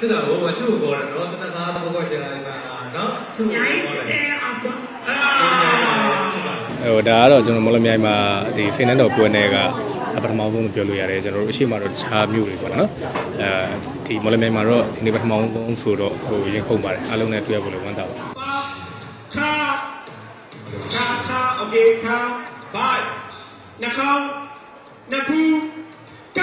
စစ်တာကိုမချို့ကိုခေါ်တယ်နော်တနက်သားဘောကကျလာတယ်ပါနော်ချို့ကိုခေါ်တယ်အာ ဟိုဒါကတော့ကျွန်တော်မော်လမြိုင်မှာဒီဖင်နန်တော်ပွဲနယ်ကပထမဆုံးလို့ပြောလို့ရတယ်ကျွန်တော်တို့အရှိမတော့တခြားမြို့တွေပေါ့နော်အဲဒီမော်လမြိုင်မှာတော့ဒီနေ့ပထမဆုံးဆိုတော့ဟိုရင်ခုန်ပါတယ်အားလုံးနဲ့တွေ့ရဖို့လည်းဝမ်းသာပါ ခါခါခါโอเคခါဘိုင်နှခေါင်းနှဖူးက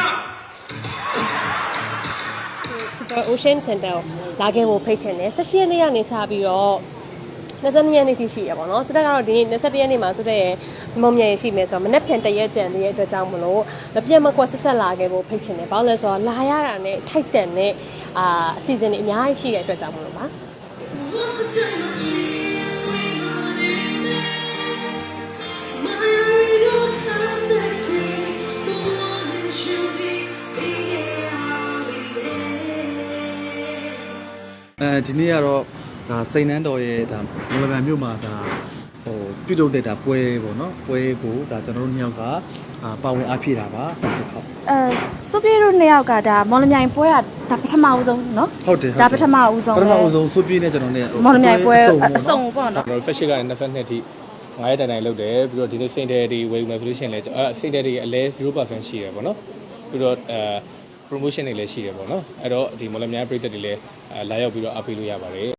Super Ocean Center ကိုလာခဲ့ဖို့ဖိတ်ချင်တယ်16ရက်နေ့ကနေစပြီးတော့22ရက်နေ့ထိရှိရပါတော့ဆိုတော့ကတော့ဒီနေ့21ရက်နေ့မှာဆိုတော့မုံမြရရှိမယ်ဆိုတော့မနေ့ဖြန်တရက်ကြံတဲ့အတွက်ကြောင့်မလို့မပြတ်မကွက်ဆက်ဆက်လာခဲ့ဖို့ဖိတ်ချင်တယ်ဘာလို့လဲဆိုတော့လာရတာနဲ့ထိုက်တန်တဲ့အာအစီအစဉ်တွေအများကြီးရှိတဲ့အတွက်ကြောင့်မလို့ပါ အဲဒီနေ့ကတော့ဒါစိန်နန်းတော်ရဲ့ဒါမော်လဗန်မြို့မှာဒါဟိုပြုလုပ်တဲ့ဒါပွဲပေါ့နော်ပွဲကိုဒါကျွန်တော်တို့နှစ်ယောက်ကအာပါဝင်အားဖြည့်တာပါဟုတ်ကဲ့ဟုတ် အဲစုပြေတို့နှစ်ယောက်ကဒါမော်လမြိုင်ပွဲကဒါပထမဦးဆုံးเนาะ ဟုတ်တယ် ဒါပထမဦးဆုံး ပထမ ပဲ ဦးဆုံးစုပြည့်နဲ့ကျွန်တော်နဲ့ မော်လမြိုင်ပွဲ ပေါ့ အစုံပေါ့ ကျွန် နော် တော်တို့ fashion ကနေ22ထိ9ရက်တိုင်တိုင်လုပ်တယ်ပြီးတော့ဒီနေ့ saint day တွေဝယ်ယူမယ်ဆိုလို့ရှိရင်လည်းအဲ saint day တွေအလဲ0%ရှိတယ်ပေါ့နော်ပြီးတော့အဲ promotion တွေလည်းရှိတယ်ပေါ့နော်အဲ့တော့ဒီမော်လမြိုင်ပြည်သက်တွေလည်းလာရောက်ပြီးတော့အားပေးလို့ရပါတယ်